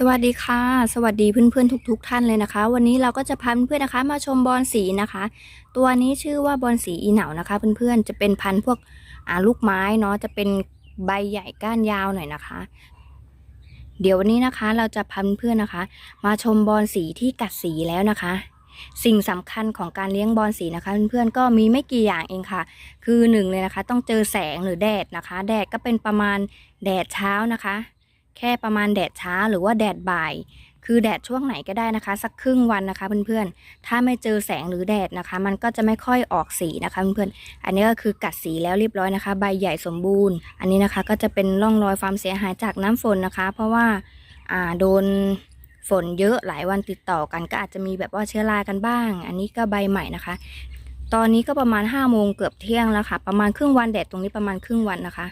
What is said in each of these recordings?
สวัสดีค่ะ สวัสดีเพื่อนๆทุก ๆ ท่านเลยนะคะ วันนี้เราก็จะพาเพื่อนๆนะคะ มาชมบอลสีนะคะ ตัวนี้ชื่อว่าบอลสีอีเหนานะคะ เพื่อนๆจะเป็นพันธุ์พวกลูกไม้เนาะจะเป็นใบใหญ่ก้านยาวหน่อยนะคะ เดี๋ยววันนี้นะคะเราจะพาเพื่อนๆนะคะ มาชมบอลสีที่กัดสีแล้วนะคะ สิ่งสำคัญของการเลี้ยงบอลสีนะคะ เพื่อนๆก็มีไม่กี่อย่างเองค่ะ คือหนึ่งเลยนะคะ ต้องเจอแสงหรือแดดนะคะ แดดก็เป็นประมาณแดดเช้านะคะ แค่ประมาณแดดช้าหรือว่าแดดบ่าย คือแดดช่วงไหนก็ได้นะคะ สักครึ่งวันนะคะเพื่อนๆ ถ้าไม่เจอแสงหรือแดดนะคะ มันก็จะไม่ค่อยออกสีนะคะเพื่อนๆ อันนี้ก็คือกัดสีแล้วเรียบร้อยนะคะ ใบใหญ่สมบูรณ์ อันนี้นะคะก็จะเป็นร่องรอยความเสียหายจากน้ำฝนนะคะ เพราะว่าอ่าโดนฝนเยอะหลายวันติดต่อกันก็อาจจะมีแบบว่าเชื้อรากันบ้าง อันนี้ก็ใบใหม่นะคะ ตอนนี้ก็ประมาณ5้าโมงเกือบเที่ยงแล้วค่ะ ประมาณครึ่งวันแดดตรงนี้ประมาณครึ่งวันนะคะ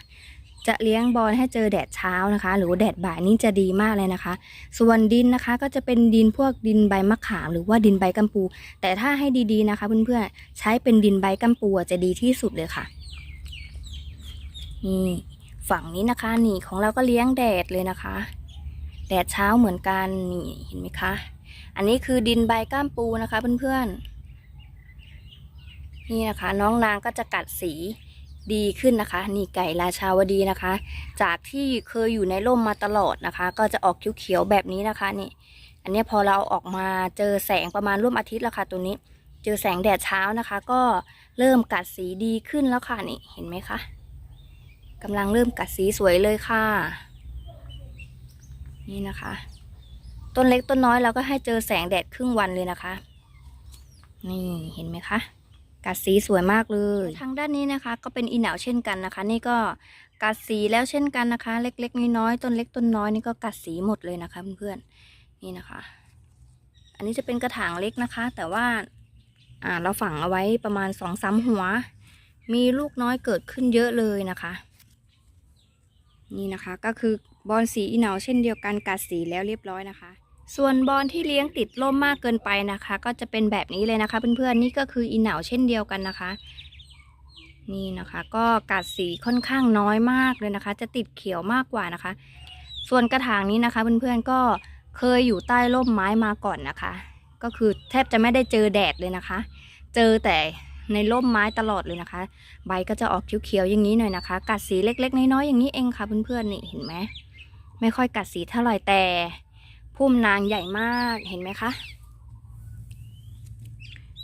จะเลี้ยงบอลให้เจอแดดเช้านะคะ หรือแดดบ่ายนี่จะดีมากเลยนะคะ ส่วนดินนะคะก็จะเป็นดินพวกดินใบมะขาม หรือว่าดินใบกัมปู แต่ถ้าให้ดีๆนะคะเพื่อนๆใช้เป็นดินใบกัมปูจะดีที่สุดเลยค่ะนี่ฝั่งนี้นะคะนี่ของเราก็เลี้ยงแดดเลยนะคะ แดดเช้าเหมือนกันนี่เห็นไหมคะ อันนี้คือดินใบก้ามปูนะคะเพื่อนๆนี่นะคะ น้องนางก็จะกัดสี ดีขึ้นนะคะ นี่ไก่ราชาวดีนะคะ จากที่เคยอยู่ในร่มมาตลอดนะคะ ก็จะออกเขียวๆแบบนี้นะคะนี่ อันนี้พอเราอออกมาเจอแสงประมาณร่วมอาทิตย์แล้วค่ะ ตัวนี้ เจอแสงแดดเช้านะคะ ก็เริ่มกัดสีดีขึ้นแล้วค่ะนี่เห็นไหมคะกำลังเริ่มกัดสีสวยเลยค่ะ นี่นะคะ ต้นเล็กต้นน้อยเราก็ให้เจอแสงแดดครึ่งวันเลยนะคะ นี่เห็นไหมคะ กัดสีสวยมากเลย ทางด้านนี้นะคะ ก็เป็นอีหนาเช่นกันนะคะ นี่ก็กัดสีแล้วเช่นกันนะคะ เล็กๆน้อยๆต้นเล็กต้นน้อยนี่ก็กัดสีหมดเลยนะคะเพื่อนๆนี่นะคะ อันนี้จะเป็นกระถางเล็กนะคะ แต่ว่าอ่าเราฝังเอาไว้ประมาณสองสามหัว มีลูกน้อยเกิดขึ้นเยอะเลยนะคะ นี่นะคะก็คือบอลสีอีหนาเช่นเดียวกันกัดสีแล้วเรียบร้อยนะคะ ส่วนบอลที่เลี้ยงติดร่มมากเกินไปนะคะ ก็จะเป็นแบบนี้เลยนะคะเพื่อนๆนี่ก็คืออีเหนาเช่นเดียวกันนะคะ นี่นะคะ ก็กัดสีค่อนข้างน้อยมากเลยนะคะ จะติดเขียวมากกว่านะคะ ส่วนกระถางนี้นะคะเพื่อนๆก็เคยอยู่ใต้ร่มไม้มาก่อนนะคะ ก็คือแทบจะไม่ได้เจอแดดเลยนะคะ เจอแต่ในร่มไม้ตลอดเลยนะคะ ใบก็จะออกเขียวๆอย่างนี้หน่อยนะคะ กัดสีเล็กๆน้อยๆอย่างนี้เองค่ะเพื่อนๆนี่เห็นไหมไม่ค่อยกัดสีเท่าไหร่แต่ พุ่มนางใหญ่มากเห็นไหมคะ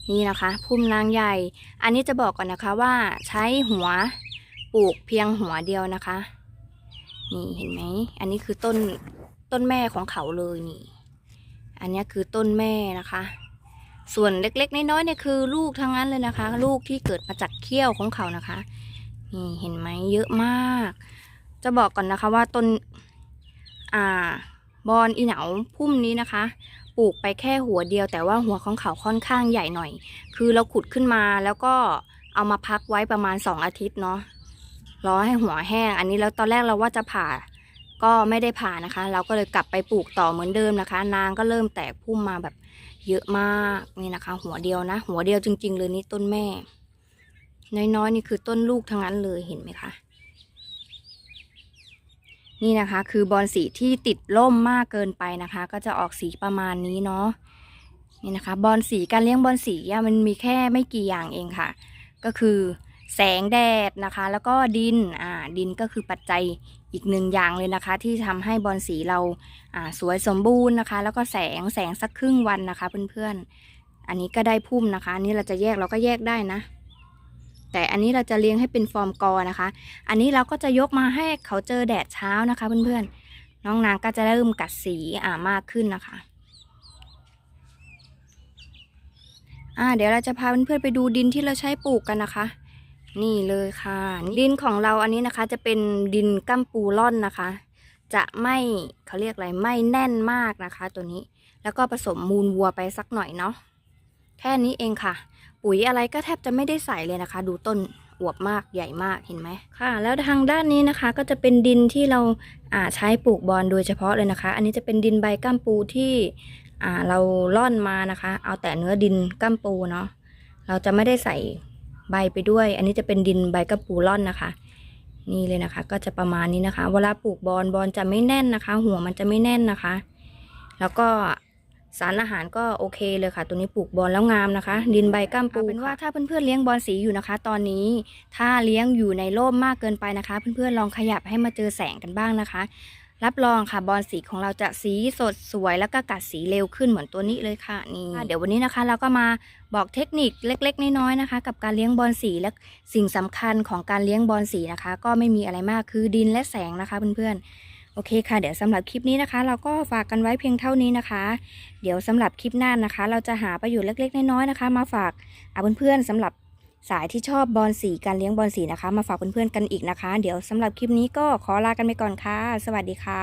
นี่นะคะพุ่มนางใหญ่ อันนี้จะบอกก่อนนะคะว่าใช้หัวปลูกเพียงหัวเดียวนะคะ นี่เห็นไหม อันนี้คือต้นต้นแม่ของเขาเลยนี่ อันนี้คือต้นแม่นะคะ ส่วนเล็กๆน้อยๆเนี่ยคือลูกทั้งนั้นเลยนะคะ ลูกที่เกิดมาจากเขี้ยวของเขานะคะ นี่เห็นไหมเยอะมาก จะบอกก่อนนะคะว่าต้น อ่า บอนอีเหนาพุ่มนี้นะคะ ปลูกไปแค่หัวเดียว แต่ว่าหัวของเขาค่อนข้างใหญ่หน่อย คือเราขุดขึ้นมาแล้วก็เอามาพักไว้ประมาณสองอาทิตย์เนาะรอให้หัวแห้ง อันนี้แล้วตอนแรกเราว่าจะผ่าก็ไม่ได้ผ่านะคะ เราก็เลยกลับไปปลูกต่อเหมือนเดิมนะคะ นางก็เริ่มแตกพุ่มมาแบบเยอะมากนี่นะคะ หัวเดียวนะ หัวเดียวจริง ๆ เลยนี่ต้นแม่ น้อยๆนี่คือต้นลูกทั้งนั้นเลยเห็นไหมคะ นี่นะคะ คือบอลสีที่ติดล่มมากเกินไปนะคะ ก็จะออกสีประมาณนี้เนาะนี่นะคะ บอลสีการเลี้ยงบอลสีมันมีแค่ไม่กี่อย่างเองค่ะ ก็คือแสงแดดนะคะ แล้วก็ดินอ่าดินก็คือปัจจัยอีกหนึ่งอย่างเลยนะคะ ที่ทำให้บอลสีเราอ่าสวยสมบูรณ์นะคะ แล้วก็แสงแสงสักครึ่งวันนะคะ เพื่อนๆ อันนี้ก็ได้พุ่มนะคะนนี้เราจะแยกเราก็แยกได้นะ แต่อันนี้เราจะเลี้ยงให้เป็นฟอร์มกอนะคะ อันนี้เราก็จะยกมาให้เขาเจอแดดเช้านะคะเพื่อนๆ น้องนางก็จะเริ่มกัดสีอ่ามากขึ้นนะคะอ่าเดี๋ยวเราจะพาเพื่อนๆไปดูดินที่เราใช้ปลูกกันนะคะ นี่เลยค่ะ ดินของเราอันนี้นะคะ จะเป็นดินกัมปูร่อนนะคะ จะไม่เขาเรียกอะไรไม่แน่นมากนะคะ ตัวนี้ แล้วก็ผสมมูลวัวไปสักหน่อยเนาะ แค่นี้เองค่ะ ปุ๋ยอะไรก็แทบจะไม่ได้ใส่เลยนะคะ ดูต้นอวบมากใหญ่มากเห็นไหมค่ะ แล้วทางด้านนี้นะคะก็จะเป็นดินที่เราอาใช้ปลูกบอลโดยเฉพาะเลยนะคะ อันนี้จะเป็นดินใบก้ามปูที่เราล่อนมานะคะ เอาแต่เนื้อดินก้ามปูเนาะเราจะไม่ได้ใส่ใบไปด้วย อันนี้จะเป็นดินใบก้ามปูล่อนนะคะ นี่เลยนะคะ ก็จะประมาณนี้นะคะ เวลาปลูกบอลบอลจะไม่แน่นนะคะ หัวมันจะไม่แน่นนะคะ แล้วก็ สารอาหารก็โอเคเลยค่ะ ตัวนี้ปลูกบอลแล้วงามนะคะ ดินใบก้ามปูเป็นว่าถ้าเพื่อนๆเลี้ยงบอลสีอยู่นะคะ ตอนนี้ถ้าเลี้ยงอยู่ในร่มมากเกินไปนะคะ เพื่อนๆลองขยับให้มาเจอแสงกันบ้างนะคะ รับรองค่ะบอลสีของเราจะสีสดสวยแล้วก็กัดสีเร็วขึ้นเหมือนตัวนี้เลยค่ะนี่เดี๋ยววันนี้นะคะ เราก็มาบอกเทคนิคเล็ก ๆ น้อยๆนะคะ กับการเลี้ยงบอลสีและสิ่งสำคัญของการเลี้ยงบอลสีนะคะ ก็ไม่มีอะไรมากคือดินและแสงนะคะเพื่อนๆ โอเคค่ะ เดี๋ยวสำหรับคลิปนี้นะคะ เราก็ฝากกันไว้เพียงเท่านี้นะคะ เดี๋ยวสำหรับคลิปหน้านะคะ เราจะหาประโยชน์เล็ก ๆ น้อยๆนะคะ มาฝากอะเพื่อนๆสำหรับสายที่ชอบบอลสีการเลี้ยงบอลสีนะคะ มาฝากเพื่อนๆกันอีกนะคะ เดี๋ยวสำหรับคลิปนี้ก็ขอลากันไปก่อนค่ะ สวัสดีค่ะ